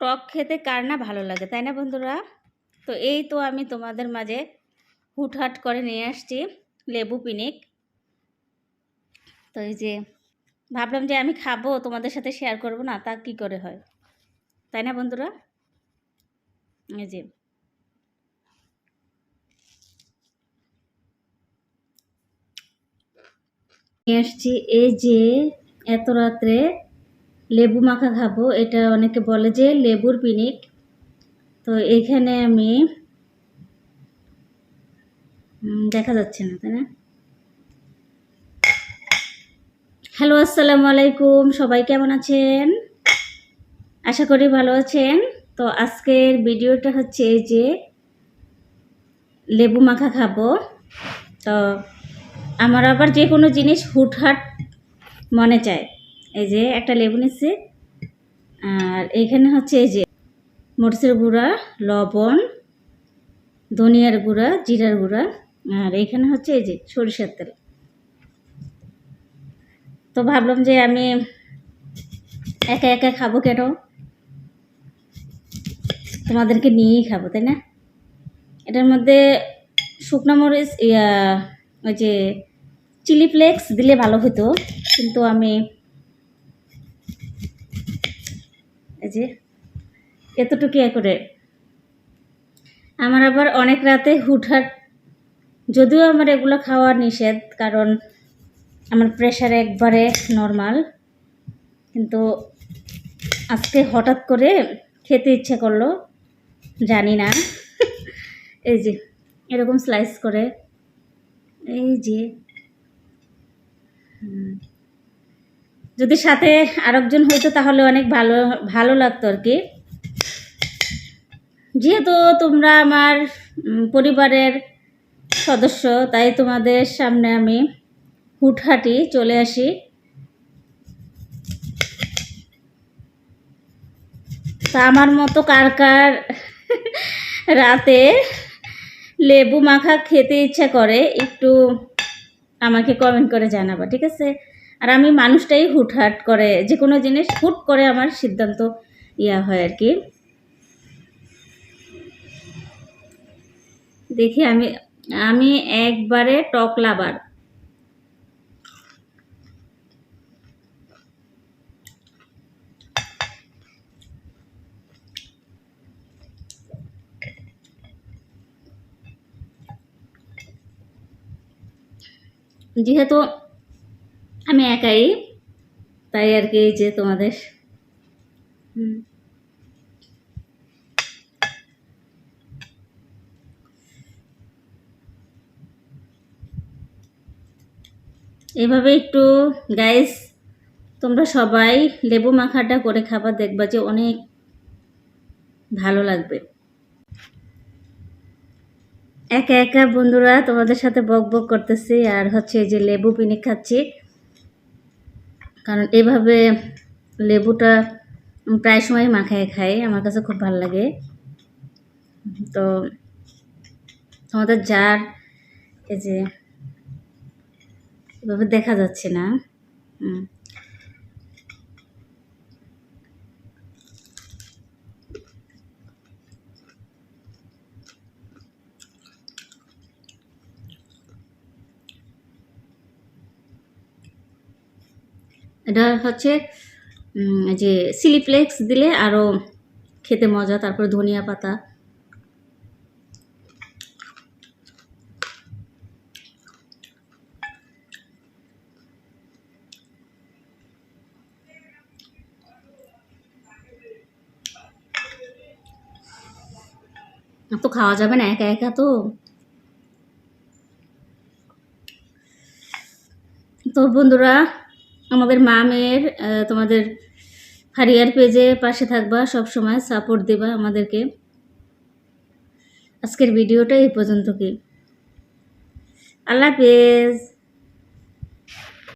টক খেতে কার না ভালো লাগে, তাই না বন্ধুরা? তো এই তো আমি তোমাদের মাঝে হুটহাট করে নিয়ে আসছি লেবু পিনিক। তো এই যে ভাবলাম যে আমি খাব, তোমাদের সাথে শেয়ার করব না, তা কি করে হয়? তাই না বন্ধুরা? এই যে। নিয়ে আসছি এই যে এত রাত্রে লেবু মাখা খাব, এটা অনেকে বলে যে লেবুর পিনিক। তো এইখানে আমি দেখা যাচ্ছে না, তাই না? হ্যালো, আসসালামু আলাইকুম, সবাই কেমন আছেন? আশা করি ভালো আছেন। তো আজকের ভিডিওটা হচ্ছে এই যে লেবু মাখা খাব। তো আমার আবার যে কোনো জিনিস হুটহাট মনে চায়। এই যে একটা লেবু নিচ্ছি। আর এইখানে হচ্ছে এই যে মরিচের গুঁড়া, লবণ, ধনিয়ার গুঁড়া, জিরার গুঁড়া, আর এইখানে হচ্ছে এই যে সরিষার তেল। তো ভাবলাম যে আমি একা একা খাব কেন? তোমাদেরকে নিয়েই খাব, তাই না? এটার মধ্যে শুকনো মরিচ ওই যে চিলি ফ্লেক্স দিলে ভালো হতো, কিন্তু আমি এই যে এতটুকু এ করে আমার আবার অনেক রাতে হুটহাট যদিও আমার এগুলো খাওয়া নিষেধ কারণ আমার প্রেশার একবারে নর্মাল কিন্তু আজকে হঠাৎ করে খেতে ইচ্ছে করল জানি না। এই যে এরকম স্লাইস করে। এই যে যদি সাথে আরেকজন হইতো তাহলে অনেক ভালো ভালো লাগতো আর কি। যেহেতু তোমরা আমার পরিবারের সদস্য, তাই তোমাদের সামনে আমি হুটহাটি চলে আসি। তা আমার মতো কার কার রাতে লেবু মাখা খেতে ইচ্ছা করে, একটু আমাকে কমেন্ট করে জানাবা, ঠিক আছে? আর আমি মানুষটাই হুটহাট করে, যে কোনো জিনিস হুট করে আমার সিদ্ধান্ত ইয়া হয় আর কি। দেখি আমি আমি একবারে টক লাভার। যেহেতু আমি একাই তাই আর কি এই যে তোমাদের। হুম। এভাবে একটু গাইস তোমরা সবাই লেবু মাখাটা করে খাবার দেখবা যে অনেক ভালো লাগবে। একা একা বন্ধুরা তোমাদের সাথে বক বক করতেছি আর হচ্ছে এই যে লেবু পিনি খাচ্ছি। কারণ এভাবে লেবুটা প্রায় সময় মাখায় খাই আমার কাছে খুব ভালো লাগে। তো আমাদের যার এই যে, এভাবে দেখা যাচ্ছে না। এটা হচ্ছে যে সিলিপ্লেক্স দিলে আরও খেতে মজা, তারপরে ধনিয়া পাতা। তো খাওয়া যাবে না, একা একা তো। তো বন্ধুরা আমাদের মা মেয়ের তোমাদের হারিয়ার পেজে পাশে থাকবা সব সময় সাপোর্ট দেবা আমাদেরকে। আজকের ভিডিওটা এই পর্যন্ত কি? আল্লাহ হাফেজ।